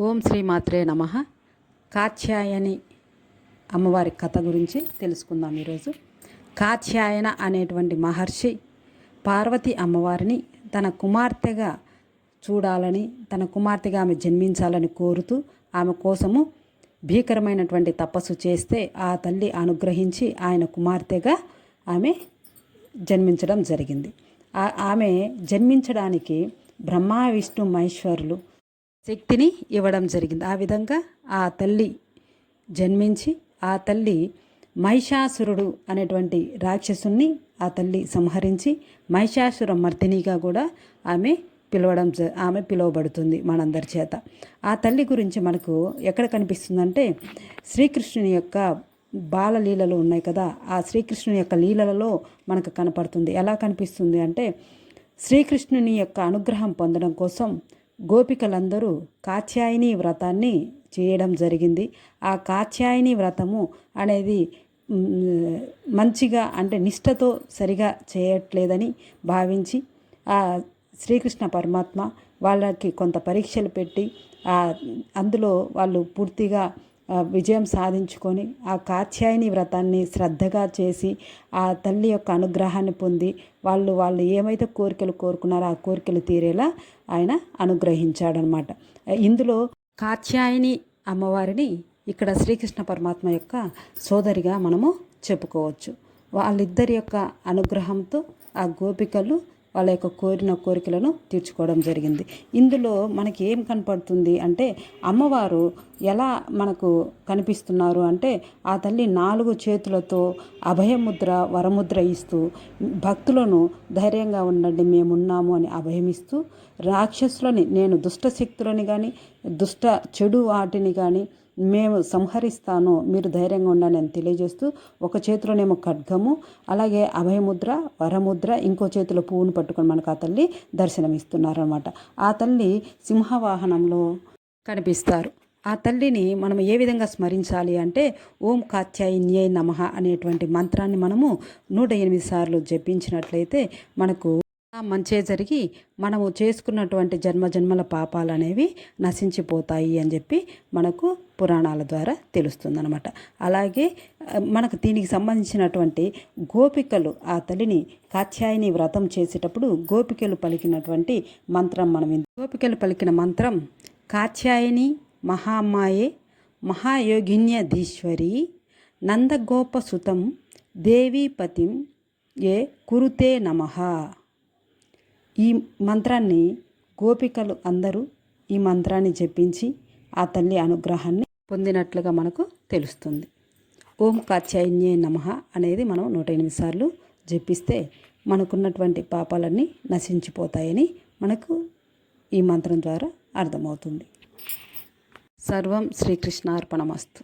ఓం శ్రీ మాత్రే నమ. కాత్యాయని అమ్మవారి కథ గురించి తెలుసుకుందాం ఈరోజు. కాత్యాయన అనేటువంటి మహర్షి పార్వతి అమ్మవారిని తన కుమార్తెగా చూడాలని తన కుమార్తెగా ఆమె జన్మించాలని కోరుతూ ఆమె కోసము భీకరమైనటువంటి తపస్సు చేస్తే ఆ తల్లి అనుగ్రహించి ఆయన కుమార్తెగా ఆమె జన్మించడం జరిగింది. ఆ- ఆమె జన్మించడానికి బ్రహ్మ విష్ణు మహేశ్వరులు శక్తిని ఇవ్వడం జరిగింది. ఆ విధంగా ఆ తల్లి జన్మించి ఆ తల్లి మహిషాసురుడు అనేటువంటి రాక్షసుని ఆ తల్లి సంహరించి మహిషాసుర మర్దినిగా కూడా ఆమె పిలవడం జ ఆమె పిలువబడుతుంది మనందరి చేత. ఆ తల్లి గురించి మనకు ఎక్కడ కనిపిస్తుందంటే శ్రీకృష్ణుని యొక్క బాలలీలలు ఉన్నాయి కదా ఆ శ్రీకృష్ణుని యొక్క లీలలలో మనకు కనపడుతుంది. ఎలా కనిపిస్తుంది అంటే శ్రీకృష్ణుని యొక్క అనుగ్రహం పొందడం కోసం గోపికలందరూ కాత్యాయని వ్రతాన్ని చేయడం జరిగింది. ఆ కాత్యాయని వ్రతము అనేది మంచిగా అంటే నిష్టతో సరిగా చేయట్లేదని భావించి ఆ శ్రీకృష్ణ పరమాత్మ వాళ్ళకి కొంత పరీక్షలు పెట్టి అందులో వాళ్ళు పూర్తిగా విజయం సాధించుకొని ఆ కాత్యాయని వ్రతాన్ని శ్రద్ధగా చేసి ఆ తల్లి యొక్క అనుగ్రహాన్ని పొంది వాళ్ళు వాళ్ళు ఏమైతే కోరికలు కోరుకున్నారో ఆ కోరికలు తీరేలా ఆయన అనుగ్రహించాడనమాట. ఇందులో కాత్యాయని అమ్మవారిని ఇక్కడ శ్రీకృష్ణ పరమాత్మ యొక్క సోదరిగా మనము చెప్పుకోవచ్చు. వాళ్ళిద్దరి యొక్క అనుగ్రహంతో ఆ గోపికలు వాళ్ళ యొక్క కోరిన కోరికలను తీర్చుకోవడం జరిగింది. ఇందులో మనకి ఏం కనపడుతుంది అంటే అమ్మవారు ఎలా మనకు కనిపిస్తున్నారు అంటే ఆ తల్లి నాలుగు చేతులతో అభయముద్ర వరముద్ర ఇస్తూ భక్తులను ధైర్యంగా ఉండండి మేమున్నాము అని అభయమిస్తూ రాక్షసులని నేను దుష్ట శక్తులని కానీ దుష్ట చెడు వాటిని కానీ మేము సంహరిస్తాను మీరు ధైర్యంగా ఉండండి అని తెలియజేస్తూ ఒక చేతిలోనేమో ఖడ్గము అలాగే అభయముద్ర వరముద్ర ఇంకో చేతిలో పువ్వును పట్టుకొని మనకు ఆ తల్లి దర్శనమిస్తున్నారనమాట ఆ తల్లి సింహవాహనంలో కనిపిస్తారు. ఆ తల్లిని మనం ఏ విధంగా స్మరించాలి అంటే ఓం కాత్యాయన్యై నమః అనేటువంటి మంత్రాన్ని మనము నూట ఎనిమిది సార్లు జపించినట్లయితే మనకు మంచే జరిగి మనము చేసుకున్నటువంటి జన్మ జన్మల పాపాలు అనేవి నశించిపోతాయి అని చెప్పి మనకు పురాణాల ద్వారా తెలుస్తుందనమాట అలాగే మనకు దీనికి సంబంధించినటువంటి గోపికలు ఆ తల్లిని కాత్యాయని వ్రతం చేసేటప్పుడు గోపికలు పలికినటువంటి మంత్రం మనం గోపికలు పలికిన మంత్రం కాత్యాయని మహామాయే మహాయోగిన్యధీశ్వరి నందగోపసుతం దేవీపతిం ఏ కురుతే నమః. ఈ మంత్రాన్ని గోపికలు అందరూ ఈ మంత్రాన్ని జపించి ఆ తల్లి అనుగ్రహాన్ని పొందినట్లుగా మనకు తెలుస్తుంది. ఓం కాత్యాయన్యే నమః అనేది మనం నూట ఎనిమిది సార్లు జపిస్తే మనకున్నటువంటి పాపాలన్నీ నశించిపోతాయని మనకు ఈ మంత్రం ద్వారా అర్థమవుతుంది. సర్వం శ్రీకృష్ణార్పణమస్తు.